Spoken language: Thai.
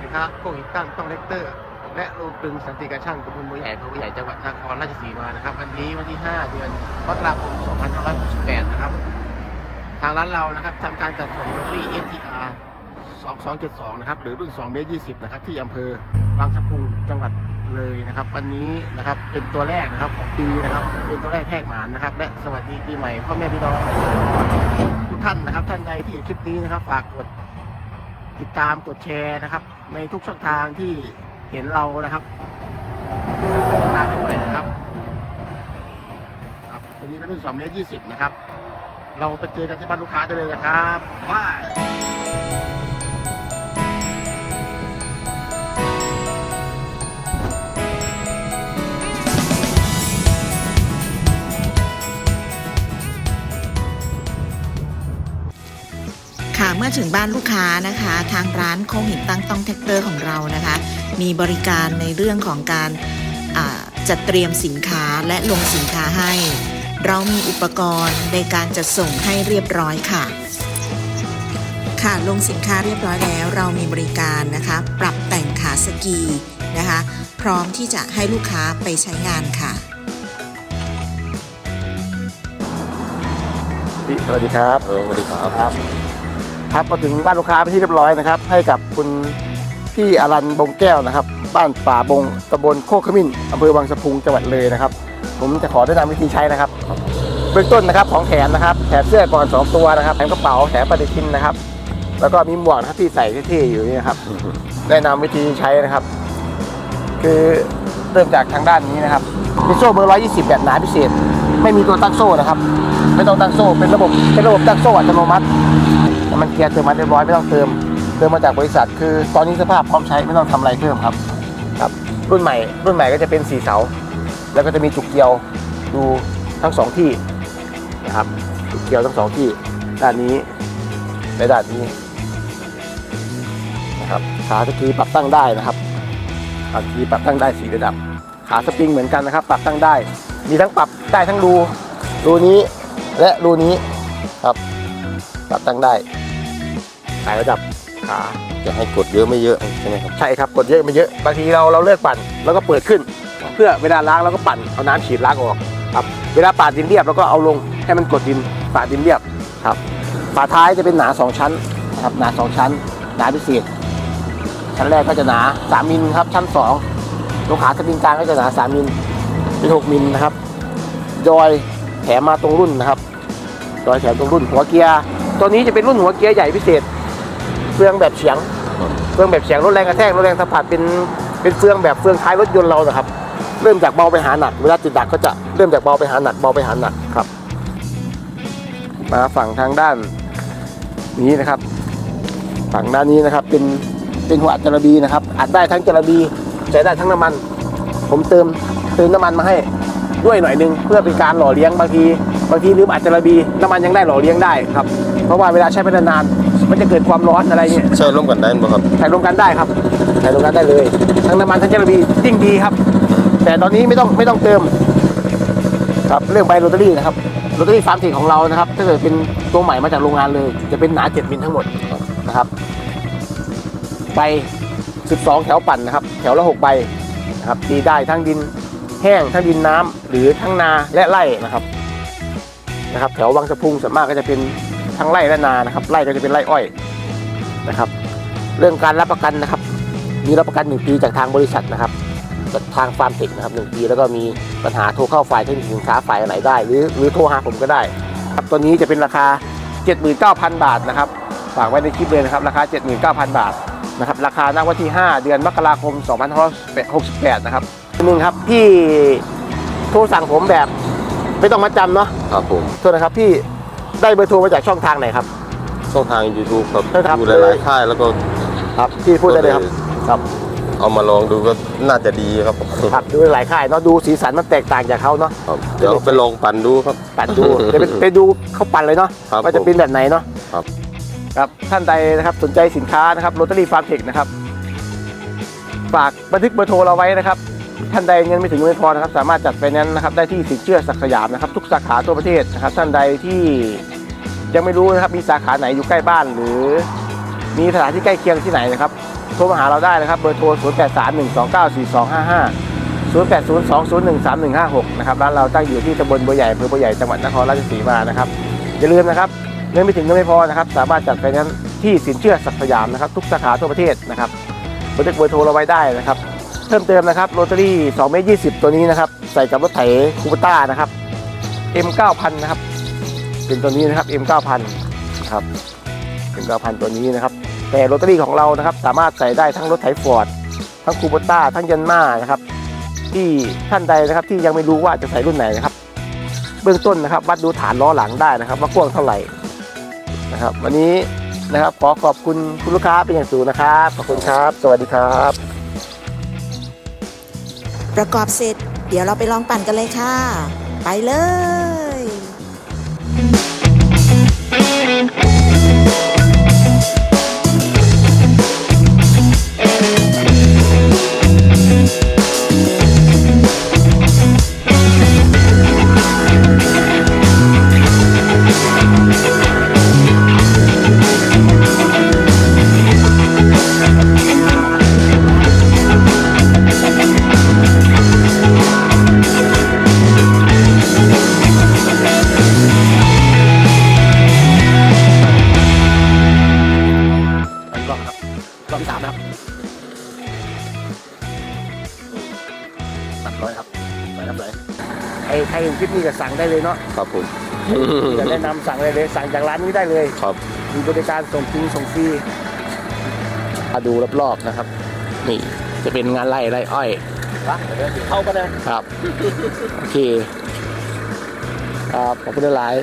วัสดีครับโคงหินตั้งต้องเลกเตอร์ และโรงกลึงสันติการช่างตำบลบัวใหญ่อำเภอบัวใหญ่จังหวัดนครราชสีมานะครับวันนี้วันที่ 5 เดือนมกราคม2568 นะครับ ทางร้านเรานะครับทำการจัดส่งลอตเตอรี่ STR 2272 นะครับ หรือรุ่น2เมตร20 นะครับ ที่อำเภอบางสะพุงจังหวัดเลยนะครับ วันนี้นะครับเป็นตัวแรกนะครับของปีนะครับ เป็นตัวแรกแทกหมานนะครับ และสวัสดีปีใหม่พ่อแม่พี่น้องทุกท่านนะครับ ท่านใดที่เห็นคลิปนี้นะครับฝากกดติดตามกดแชร์นะครับ ในทุกช่องทางที่เห็นเรานะครับติดตามไปด้วยนะครับครับวันนี้เป็นรุ่นสองเมตรยี่สิบนะครับ เราไปเจอกันที่บ้านลูกค้าได้เลยนะครับว่าค่ เมื่อถึงบ้านลูกค้านะคะ ทางร้านโคงหินตั้งต้องแท็กเตอร์ของเรานะคะ มีบริการในเรื่องของการจัดเตรียมสินค้าและลงสินค้าให้ เรามีอุปกรณ์ในการจัดส่งให้เรียบร้อยค่ะ ค่ะลงสินค้าเรียบร้อยแล้ว เรามีบริการนะคะ ปรับแต่งขาสกีนะคะ พร้อมที่จะให้ลูกค้าไปใช้งานค่ะสวัสดีครับสวัสดีครับ ครับมาถึงบ้านลูกค้าไปนที่เรียบร้อยนะครับ ให้กับคุณพี่อารันบงแก้วนะครับ บ้านป่าบงตำบลโคกขมิ้นอำเภอบางสะพุงจังหวัดเลยนะครับ ผมจะขอแนะนำวิธีใช้นะครับ เบื้องต้นนะครับของแถมนะครับแถมเสื้อก่อนสองตัวนะครับแถมกระเป๋าแถมปฏิทินนะครับ แล้วก็มีหมวกนะครับที่ใส่เท่ๆอยู่นี่นะครับ แนะนำวิธีใช้นะครับ คือเริ่มจากทางด้านนี้นะครับมีโซ่เบอร์120 แบบหนาพิเศษ ไม่มีตัวตั้งโซ่นะครับ ไม่ต้องตั้งโซ่เป็นระบบเป็นระบบตั้งโซ่อัตโนมัติ แต่มันเกียร์เติมมาเรียบร้อยไม่ต้องเติม เติมมาจากบริษัท คือตอนนี้สภาพพร้อมใช้ไม่ต้องทำอะไรเพิ่มครับ ครับ รุ่นใหม่ รุ่นใหม่ก็จะเป็นสีเสา แล้วก็จะมีจุกเกียวดูทั้งสองที่นะครับจุกเกียวทั้งสองที่ด้านนี้และด้านนี้นะครับขาสกีปรับตั้งได้นะครับขาสกีปรับตั้งได้สีระดับ ขาสปริงเหมือนกันนะครับ ปรับตั้งได้ มีทั้งปรับได้ทั้งรูรูนี้และรูนี้ครับปรับตั้งได้ หลายระดับขา จะให้กดเยอะไม่เยอะใช่ไหมครับ ใช่ครับกดเยอะไม่เยอะ บางทีเราเราเลิกปั่นแล้วก็เปิดขึ้น เพื่อเวลาล้างเราก็ปั่นเอาน้ำฉีดล้างออกครับ เวลาปาดดินเรียบเราก็เอาลงให้มันกดดินปาดดินเรียบครับฝาท้ายจะเป็นหนาสองชั้นนะครับหนาสองชั้น หนาพิเศษชั้นแรกก็จะหนา 3มิลครับชั้น2ตรงขาสปริงกลางก็จะหนา 3มิลเป็น6มิลนะครับยอยแถมมาตรงรุ่นนะครับยอยแถมตรงรุ่นหัวเกียร์ตัวนี้จะเป็นรุ่นหัวเกียร์ใหญ่พิเศษเฟืองแบบเฉียง เฟืองแบบเสียงลดแรงกระแทกลดแรงสัมผัสเป็นเป็นเฟืองแบบเฟืองท้ายรถยนต์เรานะครับ เริ่มจากเบาไปหาหนัก เวลาติดดักก็จะเริ่มจากเบาไปหาหนักเบาไปหาหนักครับ มาฝั่งทางด้านนี้นะครับ ฝั่งด้านนี้นะครับเป็นเป็นหัวอัดจระบีนะครับ อัดได้ทั้งจระบีใช้ได้ทั้งน้ำมัน ผมเติมเติมน้ำมันมาให้ด้วยหน่อยนึงเพื่อเป็นการหล่อเลี้ยงบางทีบางทีลืมอัดจระบีน้ำมันยังได้หล่อเลี้ยงได้ครับ เพราะว่าเวลาใช้ไปนานๆ มันจะเกิดความร้อนอะไรเงี้ยใช่ร่วมกันได้ไหมครับใส่รวมกันได้ครับใส่รวมกันได้เลย ทั้งน้ำมันทั้งเจลาบียิ่งดีครับ แต่ตอนนี้ไม่ต้องไม่ต้องเติม ครับเรื่องใบโรตารี่นะครับโรตารี่ฟาร์มเทคของเรานะครับถ้าเกิดเป็นตัวใหม่มาจากโรงงานเลย จะเป็นหนา 7มิลทั้งหมดนะครับใบ12 แถวปั่นนะครับ แถวละ 6 ใบนะครับดีได้ทั้งดินแห้งทั้งดินน้ำหรือทั้งนาและไร่นะครับนะครับ แถววังสะพุงส่วนมากก็จะเป็น ทั้งไร่และนานะครับไร่ก็จะเป็นไร่อ้อยนะครับ เรื่องการรับประกันนะครับ มีรับประกัน 1 ปีจากทางบริษัทนะครับจากทางฟาร์มเทคนะครับ1ปี แล้วก็มีปัญหาโทรเข้าฝ่ายเทคนิคสินค้าฝ่ายไหนได้ หรือหรือโทรหาผมก็ได้ครับตัวนี้จะเป็นราคา 79,000 บาทนะครับฝากไว้ในคลิปเลยนะครับราคา 79,000 บาทนะครับราคาณวันที่ 5 เดือนมกราคม 2568 นะครับหนึ่งครับพี่โทรสั่งผมแบบไม่ต้องมาจำเนาะครับผมโทษนะครับพี่ ได้เบอร์โทรมาจากช่องทางไหนครับ ช่องทาง YouTube ครับครับ ดูหลายๆค่ายแล้วก็ครับพี่พูดได้เลยครับครับ เอามาลองดูก็น่าจะดีครับครับดูหลายค่ายเนาะดูสีสันมันแตกต่างจากเขาเนาะครับเดี๋ยวไปลองปั่นดูครับ ปั่นดูเดี๋ยวไปไปดูเขาปั่นเลยเนาะครับว่าจะเป็นแบบไหนเนาะครับ ครับท่านใดนะครับสนใจสินค้านะครับโรตารี่ฟาร์มเทคนะครับฝากบันทึกเบอร์โทรเราไว้นะครับ ท่านใดเงินไม่ถึงไม่พอนะครับ สามารถจัดไฟแนนซ์นะครับได้ที่สินเชื่อสักดิ์สยามนะครับ ทุกสาขาทั่วประเทศนะครับ ท่านใดที่ ยังไม่รู้นะครับมีสาขาไหนอยู่ใกล้บ้าน หรือ มีสถานที่ใกล้เคียงที่ไหนนะครับโทรมาหาเราได้นะครับเบอร์โทร 0 8 3 1 2 9 4 2 5 5 0 8 0 2 0 1 3 1 5 6นะครับร้านเราตั้งอยู่ที่ตำบลบัวใหญ่อำเภอบัวใหญ่จังหวัดนครราชสีมานะครับอย่าลืมนะครับเงินไม่ถึงก็ไม่พอนะครับ สามารถจัดไฟแนนซ์ที่สินเชื่อศักสยามนะครับ ทุกสาขาทั่วประเทศนะครับบันทึกเบอร์โทรเราไว้ได้นะครับ เพิ่มเติมนะครับโรตารี่2เมตร20 ตัวนี้นะครับ ใส่กับรถไถคูปต้านะครับ M 9000 นะครับ เป็นตัวนี้นะครับ M 9000 นะครับ M 9000 ตัวนี้นะครับ แต่โรตารี่ของเรานะครับ สามารถใส่ได้ทั้งรถไถฟอร์ดทั้งคูปต้าทั้งยันมานะครับ ที่ท่านใดนะครับที่ยังไม่รู้ว่าจะใส่รุ่นไหนนะครับ เบื้องต้นนะครับ วัดดูฐานล้อหลังได้นะครับ ว่ากว้างเท่าไหร่นะครับ วันนี้นะครับขอขอบคุณคุณลูกค้าเป็นอย่างสูงนะครับขอบคุณครับ สวัสดีครับ ประกอบเสร็จ เดี๋ยวเราไปลองปั่นกันเลยค่ะ ไปเลย ร้อยครับไปครับเลยใครใครเห็นคลิปนี้ก็สั่งได้เลยเนาะครับผมจะแนะนำสั่งได้เลย สั่งจากร้านนี้ได้เลย ครับมีบริการส่งจริงส่งฟรีมาดูรอบๆนะครับ นี่จะเป็นงานไร่ไร่อ้อยเข้าก็ได้ครับโอเคครับขอบคุณหลาย